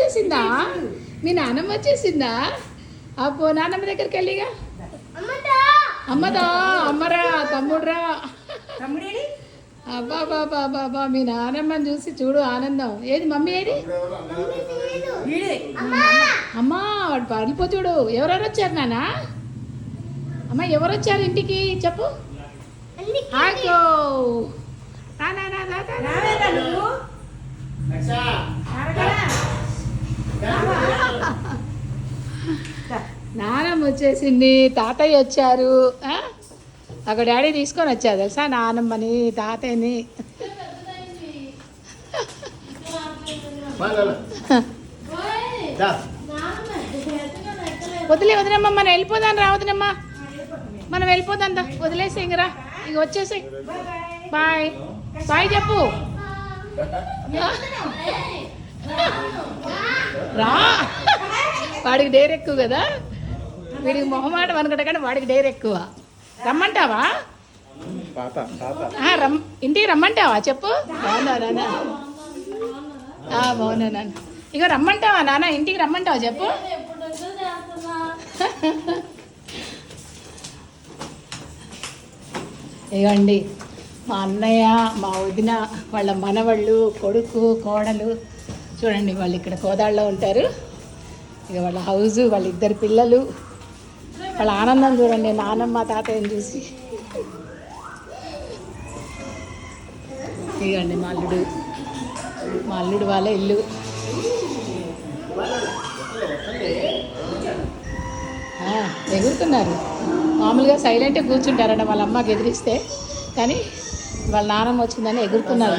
వచ్చేసిందా? మీ నానమ్మ వచ్చేసిందా? అబ్బో నానమ్మ దగ్గరికి వెళ్ళిగా. అమ్మదా? అమ్మరా తమ్ముడురా. అబ్బా బాబా బాబా మీ నానమ్మని చూసి చూడు ఆనందం. ఏది మమ్మీ ఏది? అమ్మా. వాడు చూడు. ఎవరెవరు వచ్చారు నాన్న? అమ్మ ఎవరు వచ్చారు ఇంటికి? చెప్పు. ఆగో రా, రా, రా, రా, రా, రా. రావేరా నువ్వు రారగరా? నానమ్మ వచ్చేసింది తాతయ్య వచ్చారు. ఆ? అక్కడ డాడీ తీసుకొని వచ్చారు తెలుసా? నానమ్మని తాతయ్యని వదిలే వదినమ్మ మనం వెళ్ళిపోదాం రా వదినమ్మ మనం వెళ్ళిపోదాం దా వదిలేసి ఇంకరా ఇంక వచ్చేసి బాయ్. బాయ్ చెప్పు. రా. వాడికి డేర్ ఎక్కువ కదా? వీడికి మొహమాట అనుకుంటా కానీ వాడికి డేర్ ఎక్కువ. రమ్మంటావా? రమ్ ఇంటికి రమ్మంటావా? చెప్పు. బాగున్నా నాన్న. ఆ, బాగున్నా నాన్న. ఇక రమ్మంటావా నాన్న? ఇంటికి రమ్మంటావా? చెప్పు. ఇగండి. మా అన్నయ్య మా వదిన వాళ్ళ మనవళ్ళు కొడుకు కోడలు. చూడండి వాళ్ళు ఇక్కడ కోదాళ్ళలో ఉంటారు. ఇక వాళ్ళ హౌస్ వాళ్ళ ఇద్దరు పిల్లలు. వాళ్ళ ఆనందం చూడండి నానమ్మ తాతయ్యని చూసి. ఇగండి మా అల్లుడు. మా అల్లుడు వాళ్ళ ఇల్లు. ఎగురుతున్నారు. మామూలుగా సైలెంట్గా కూర్చుంటారండి వాళ్ళ అమ్మకి ఎదిరిస్తే. కానీ వాళ్ళ నానమ్మ వచ్చిందని ఎగురుతున్నారు